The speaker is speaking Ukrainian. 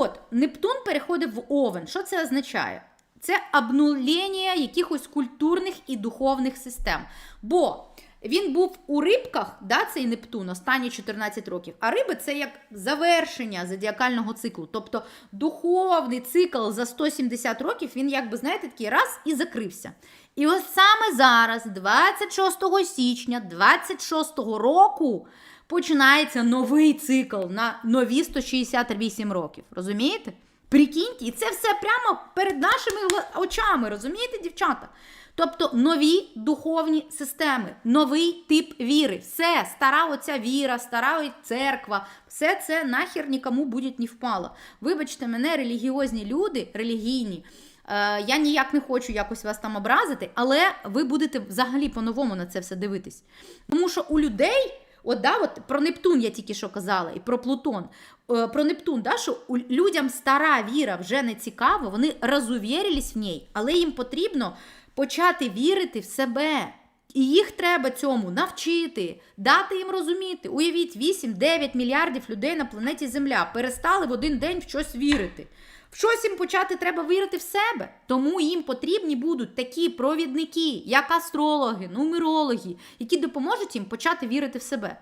от, Нептун переходив в Овен. Що це означає? Це обнулення якихось культурних і духовних систем. Бо він був у рибках, да, цей Нептун, останні 14 років. А риби це як завершення зодіакального циклу. Тобто духовний цикл за 170 років, він, якби, знаєте, такий раз і закрився. І ось саме зараз, 26 січня 26 року, починається новий цикл на нові 168 років. Розумієте? Прикиньте, і це все прямо перед нашими очами, розумієте, дівчата? Тобто нові духовні системи, новий тип віри. Все, стара оця віра, стара церква, все це нахер нікому буде не впало. Вибачте мене, релігіозні люди, релігійні. Е, я ніяк не хочу якось вас там образити, але ви будете взагалі по-новому на це все дивитись. Тому що у людей. От, да, от про Нептун я тільки що казала, і про Плутон. Е, про Нептун, да, що людям стара віра вже не цікава, вони розувірились в ній, але їм потрібно почати вірити в себе. І їх треба цьому навчити, дати їм розуміти. Уявіть, 8-9 мільярдів людей на планеті Земля перестали в один день в щось вірити. В щось їм почати треба вірити в себе. Тому їм потрібні будуть такі провідники, як астрологи, нумерологи, які допоможуть їм почати вірити в себе.